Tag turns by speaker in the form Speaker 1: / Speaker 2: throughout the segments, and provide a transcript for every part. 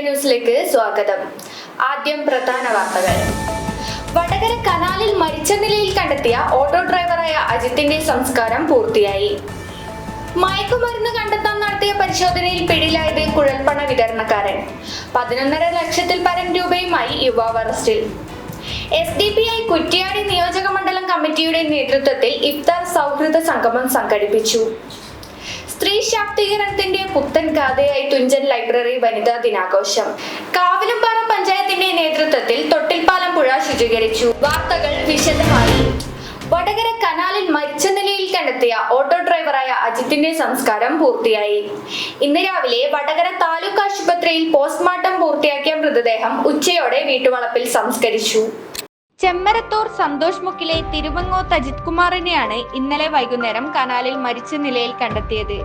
Speaker 1: ന്യൂസിലേക്ക് സ്വാഗതം. ആദ്യം പ്രധാന വാർത്തകൾ. വടകര കനാലിൽ മരിച്ച നിലയിൽ കണ്ടെത്തിയ ഓട്ടോ ഡ്രൈവറായ അജിത്തിന്റെ സംസ്കാരം പൂർത്തിയായി. മയക്കുമരുന്ന് കണ്ടെത്താൻ നടത്തിയ പരിശോധനയിൽ പിടിയിലായത് കുഴൽപ്പണ വിതരണക്കാരൻ. പതിനൊന്നര ലക്ഷത്തിൽ പരം രൂപയുമായി യുവാവ് അറസ്റ്റിൽ. S D P I Kuttiady നിയോജക മണ്ഡലം കമ്മിറ്റിയുടെ നേതൃത്വത്തിൽ ഇഫ്താർ സൗഹൃദ സംഗമം സംഘടിപ്പിച്ചു. സ്ത്രീ ശാക്തീകരണത്തിന്റെ പുത്തൻ ഗാഥയായി തുഞ്ചൻ ലൈബ്രറി വനിതാ ദിനാഘോഷം. കാവിലുംപാറ പഞ്ചായത്തിന്റെ നേതൃത്വത്തിൽ തൊട്ടിൽപ്പാലം പുഴ ശുചീകരിച്ചു. വാർത്തകൾ വിശദമായി. വടകര കനാലിൽ മരിച്ച നിലയിൽ കണ്ടെത്തിയ ഓട്ടോ ഡ്രൈവറായ അജിത്തിന്റെ സംസ്കാരം പൂർത്തിയായി. ഇന്ന് രാവിലെ വടകര താലൂക്ക് ആശുപത്രിയിൽ പോസ്റ്റ്മോർട്ടം പൂർത്തിയാക്കിയ മൃതദേഹം ഉച്ചയോടെ വീട്ടുവളപ്പിൽ സംസ്കരിച്ചു. ചെമ്മരത്തൂർ സന്തോഷ് മുക്കിലെ തിരുവങ്ങോത്ത് അജിത് കുമാറിനെയാണ് ഇന്നലെ വൈകുന്നേരം കനാലിൽ മരിച്ച നിലയിൽ കണ്ടെത്തിയത്.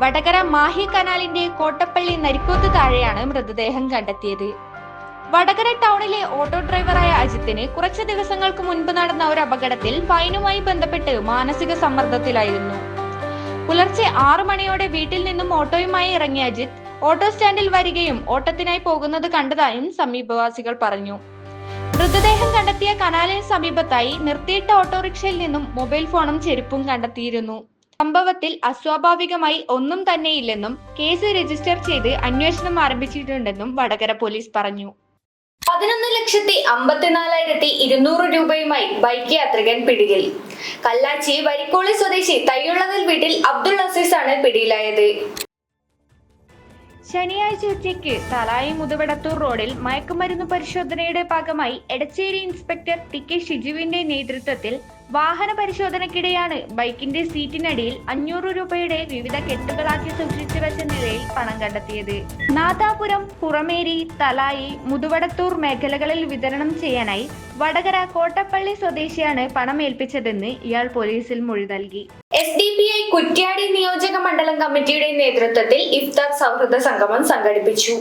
Speaker 1: വടകര മാഹി കനാലിന്റെ കോട്ടപ്പള്ളി നരിക്കോത്ത് താഴെയാണ് മൃതദേഹം കണ്ടെത്തിയത്. വടകര ടൗണിലെ ഓട്ടോ ഡ്രൈവറായ അജിത്തിന് കുറച്ച് ദിവസങ്ങൾക്ക് മുൻപ് നടന്ന ഒരു അപകടത്തിൽ ഫൈനുമായി ബന്ധപ്പെട്ട് മാനസിക സമ്മർദ്ദത്തിലായിരുന്നു. പുലർച്ചെ ആറു മണിയോടെ വീട്ടിൽ നിന്നും ഓട്ടോയുമായി ഇറങ്ങിയ അജിത് ഓട്ടോ സ്റ്റാൻഡിൽ വരികയും ഓട്ടത്തിനായി പോകുന്നത് കണ്ടതായും സമീപവാസികൾ പറഞ്ഞു. മൃതദേഹം കണ്ടെത്തിയ കനാലിന് സമീപത്തായി നിർത്തിയിട്ട ഓട്ടോറിക്ഷയിൽ നിന്നും മൊബൈൽ ഫോണും ചെരുപ്പും കണ്ടെത്തിയിരുന്നു. സംഭവത്തിൽ അസ്വാഭാവികമായി ഒന്നും തന്നെയില്ലെന്നും കേസ് രജിസ്റ്റർ ചെയ്ത് അന്വേഷണം ആരംഭിച്ചിട്ടുണ്ടെന്നും വടകര പോലീസ് പറഞ്ഞു. പതിനൊന്ന് ലക്ഷത്തി അമ്പത്തിനാലായിരത്തി ഇരുന്നൂറ് രൂപയുമായി ബൈക്ക് യാത്രികൻ പിടിയിൽ. കല്ലാച്ചി വരിക്കോളി സ്വദേശി തയ്യുള്ളതിൽ വീട്ടിൽ അബ്ദുൾ അസീസ് ആണ് പിടിയിലായത്. ശനിയാഴ്ച ഉച്ചയ്ക്ക് തലായി മുതുവടത്തൂർ റോഡിൽ മയക്കുമരുന്ന് പരിശോധനയുടെ ഭാഗമായി എടച്ചേരി ഇൻസ്പെക്ടർ ടി കെ ഷിജുവിന്റെ നേതൃത്വത്തിൽ വാഹന പരിശോധനയ്ക്കിടെയാണ് ബൈക്കിന്റെ സീറ്റിനടിയിൽ അഞ്ഞൂറ് രൂപയുടെ വിവിധ കെട്ടുകളാക്കി സൂക്ഷിച്ചു വെച്ച നിലയിൽ പണം കണ്ടെത്തിയത്. നാദാപുരം പുറമേരി തലായി മുതുവടത്തൂർ മേഖലകളിൽ വിതരണം ചെയ്യാനായി വടകര കോട്ടപ്പള്ളി സ്വദേശിയാണ് പണം ഏൽപ്പിച്ചതെന്ന് ഇയാൾ പോലീസിൽ മൊഴി നൽകി. S D P I Kuttiady നിയോജക മണ്ഡലം കമ്മിറ്റിയുടെ നേതൃത്വത്തിൽ ഇഫ്താർ സൗഹൃദ സംഗമം സംഘടിപ്പിച്ചു.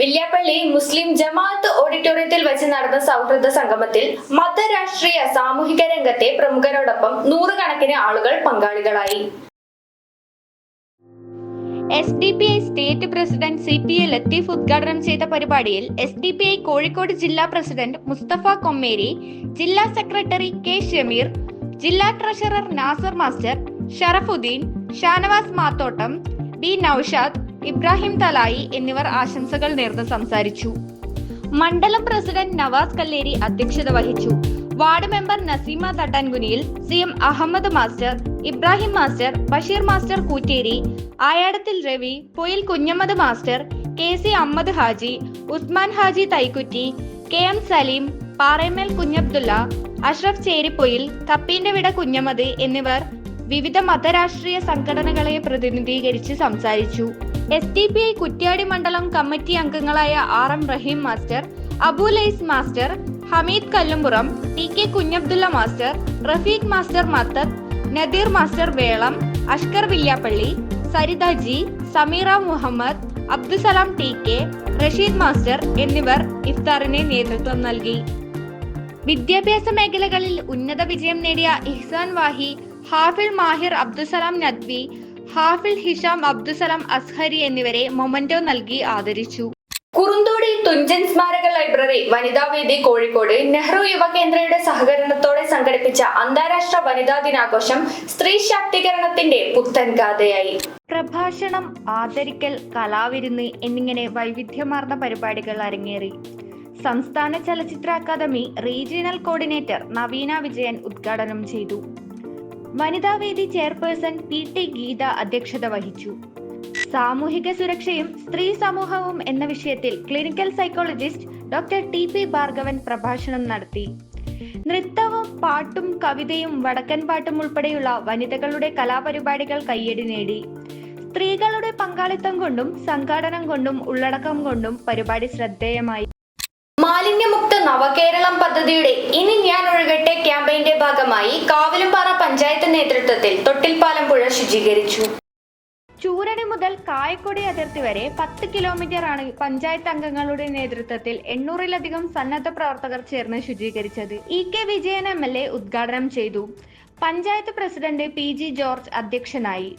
Speaker 1: വില്യാപ്പള്ളി മുസ്ലിം ജമാഅത്ത് ഓഡിറ്റോറിയത്തിൽ വെച്ച് നടന്ന സൗഹൃദ സംഗമത്തിൽ മതരാഷ്ട്രീയ സാമൂഹിക രംഗത്തെ പ്രമുഖരോടൊപ്പം നൂറുകണക്കിന് ആളുകൾ പങ്കാളികളായി. S D P I state president C P A Latheef ഉദ്ഘാടനം ചെയ്ത പരിപാടിയിൽ S D P I Kozhikode ജില്ലാ പ്രസിഡന്റ് മുസ്തഫ കൊമ്മേരി ജില്ലാ സെക്രട്ടറി കെ ഷമീർ ജില്ലാ treasurer Nasar master Sharafudheen Shanavas Mathottam B Noushad Ibrahim Thalayi എന്നിവർ ആശംസകൾ നേർന്ന് സംസാരിച്ചു. മണ്ഡലം പ്രസിഡന്റ് നവാസ് കല്ലേരി അധ്യക്ഷത വഹിച്ചു. Ward member Naseema Thattankuniyil C M Ahammed master Ibrahim master Basheer master Kootteri Ayadathil Ravi Poyil Kunhammed master K C Ahammed Haji Usman Haji Thaikutti K M Saleem Paremel Kunhabdulla Ashraf Cheripoyil കപ്പീന്റെ വിട കുഞ്ഞമ്മദ് എന്നിവർ വിവിധ മതരാഷ്ട്രീയ സംഘടനകളെ പ്രതിനിധീകരിച്ച് സംസാരിച്ചു. S D P I Kuttiady മണ്ഡലം കമ്മിറ്റി അംഗങ്ങളായ R M Raheem master Abulais master Hameed Kallumpuram T K Kunhabdulla master Rafeeq master Mathath Nadeer master Velam Ashkar Villiappally Saritha G Sameera Muhammed Abdussalam T K Rasheed master എന്നിവർ ഇഫ്താറിനെ നേതൃത്വം നൽകി. വിദ്യാഭ്യാസ മേഖലകളിൽ ഉന്നത വിജയം നേടിയ ഇഹ്സാൻ വാഹി ഹാഫിൾ മാഹിർ അബ്ദുസലാം നദ്വി ഹാഫിൽ ഹിഷാം അബ്ദുസലാം അസ്ഹരി എന്നിവരെ മൊമന്റോ നൽകി ആദരിച്ചു. കുറുന്തോടി തുഞ്ചൻ സ്മാരക ലൈബ്രറി വനിതാവേദി കോഴിക്കോട് നെഹ്റു യുവകേന്ദ്രയുടെ സഹകരണത്തോടെ സംഘടിപ്പിച്ച അന്താരാഷ്ട്ര വനിതാ ദിനാഘോഷം സ്ത്രീ ശാക്തീകരണത്തിന്റെ പുത്തൻ ഗാഥയായി. പ്രഭാഷണം ആദരിക്കൽ കലാവിരുന്ന് എന്നിങ്ങനെ വൈവിധ്യമാർന്ന പരിപാടികൾ അരങ്ങേറി. സംസ്ഥാന ചലച്ചിത്ര അക്കാദമി റീജിയണൽ കോർഡിനേറ്റർ നവീന വിജയൻ ഉദ്ഘാടനം ചെയ്തു. വനിതാവേദി ചെയർപേഴ്സൺ പി ടി ഗീത അധ്യക്ഷത വഹിച്ചു. സാമൂഹിക സുരക്ഷയും സ്ത്രീ സമൂഹവും എന്ന വിഷയത്തിൽ clinical psychologist doctor T P Bhargavan പ്രഭാഷണം നടത്തി. നൃത്തവും പാട്ടും കവിതയും വടക്കൻ പാട്ടും ഉൾപ്പെടെയുള്ള വനിതകളുടെ കലാപരിപാടികൾ കയ്യടി നേടി. സ്ത്രീകളുടെ പങ്കാളിത്തം കൊണ്ടും സംഘാടനം കൊണ്ടും ഉള്ളടക്കം കൊണ്ടും പരിപാടി ശ്രദ്ധേയമായി. നവകേരളം പദ്ധതിയുടെ ഇനി ഞാൻ ഒഴുകട്ടെ ക്യാമ്പയിന്റെ ഭാഗമായി കാവിലുംപാറ പഞ്ചായത്ത് നേതൃത്വത്തിൽ തൊട്ടിൽപ്പാലം പുഴ ശുചീകരിച്ചു. ചൂരടി മുതൽ കായക്കൊടി അതിർത്തി വരെ പത്ത് കിലോമീറ്റർ ആണ് പഞ്ചായത്ത് അംഗങ്ങളുടെ നേതൃത്വത്തിൽ എണ്ണൂറിലധികം സന്നദ്ധ പ്രവർത്തകർ ചേർന്ന് ശുചീകരിച്ചത്. E K Vijayan M L A ഉദ്ഘാടനം ചെയ്തു. Panchayat president P G George അധ്യക്ഷനായി.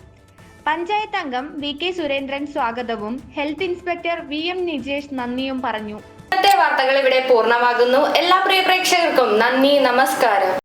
Speaker 1: പഞ്ചായത്ത് അംഗം വി കെ സുരേന്ദ്രൻ സ്വാഗതവും health inspector V M Nijesh നന്ദിയും പറഞ്ഞു.
Speaker 2: ഇന്നത്തെ വാർത്തകൾ ഇവിടെ പൂർണമാകുന്നു. എല്ലാ പ്രിയ പ്രേക്ഷകർക്കും നന്ദി നമസ്കാരം.